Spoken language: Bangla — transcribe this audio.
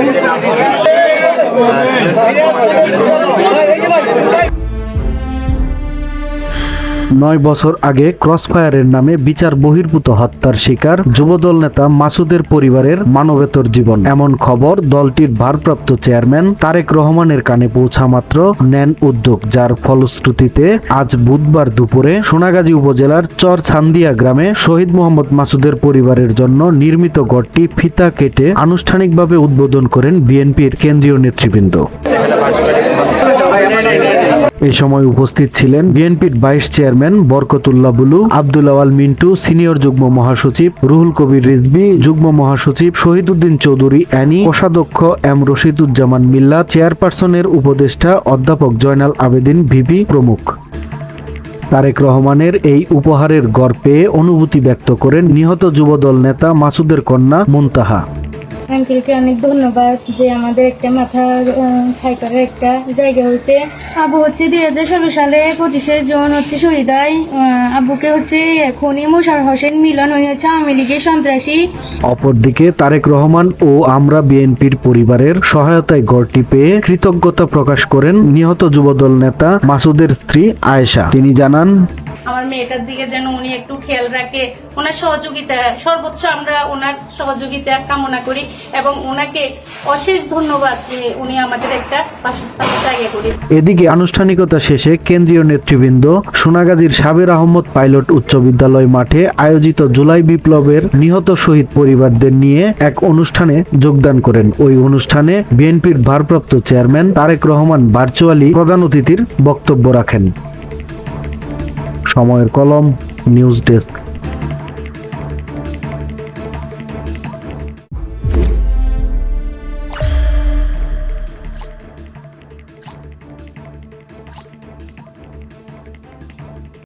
はけない。নয় বছর আগে ক্রসফায়ারের নামে বিচার বহির্ভূত হত্যার শিকার যুবদল নেতা মাসুদের পরিবারের মানবেতর জীবন। এমন খবর দলটির ভারপ্রাপ্ত চেয়ারম্যান তারেক রহমানের কানে পৌঁছা মাত্র নেন উদ্যোগ, যার ফলশ্রুতিতে আজ বুধবার দুপুরে সোনাগাজী উপজেলার চর ছান্দিয়া গ্রামে শহীদ মোহাম্মদ মাসুদের পরিবারের জন্য নির্মিত গড়টি ফিতা কেটে আনুষ্ঠানিকভাবে উদ্বোধন করেন বিএনপির কেন্দ্রীয় নেতৃবৃন্দ। এই সময় উপস্থিত ছিলেন বিএনপির vice chairman Barkatullah Bulu, Abdul Awal Mintu, senior যুগ্ম মহাসচিব রুহুল কবির রিজবি যুগ্ম মহাসচিব শহীদুদ্দিন চৌধুরী অ্যানি, কোষাধ্যক্ষ এম রশিদুজ্জামান মিল্লা, চেয়ারপারসনের উপদেষ্টা অধ্যাপক জয়নাল আবেদিন ভিপি প্রমুখ। তারেক রহমানের এই উপহারের পেয়ে অনুভূতি ব্যক্ত করেন নিহত যুবদল নেতা মাসুদের কন্যা মুনতাহা। আঙ্কেলকে অনেক ধন্যবাদ যে আমাদের একটা মাথা খাই করার একটা জায়গা হয়েছে। আবু হচ্ছে দুই হাজার ষোলো সালে পঁচিশে জন হচ্ছে শহীদ হয় আহ, আব্বুকে হচ্ছে এখনই মোশার হোসেন মিলন উনি হচ্ছে আওয়ামী লীগের সন্ত্রাসী। অপরদিকে তারেক রহমান ও আমরা বিএনপির পরিবারের সহায়তায় গড়টি পেয়ে কৃতজ্ঞতা প্রকাশ করেন নিহত যুবদল নেতা মাসুদের স্ত্রী আয়েশা। তিনি জানান আমার মেয়েটার দিকে যেন উনি একটু খেয়াল রাখে। ওনার সহযোগিতা, সর্বোচ্চ আমরা ওনার সহযোগিতা কামনা করি এবং ওনাকে অশেষ ধন্যবাদ যে উনি আমাদের একটা বাসস্থানের জায়গা করে এদিকে আনুষ্ঠানিকতা শেষে কেন্দ্রীয় নেতৃবৃন্দ সোনাগাজীর সাবের আহমদ পাইলট উচ্চ বিদ্যালয় মাঠে আয়োজিত জুলাই বিপ্লবের নিহত শহীদ পরিবারদের নিয়ে এক অনুষ্ঠানে যোগদান করেন। ওই অনুষ্ঠানে বিএনপির ভারপ্রাপ্ত চেয়ারম্যান তারেক রহমান ভার্চুয়ালি প্রধান অতিথির বক্তব্য রাখেন। সময়ের কলম নিউজ ডেস্ক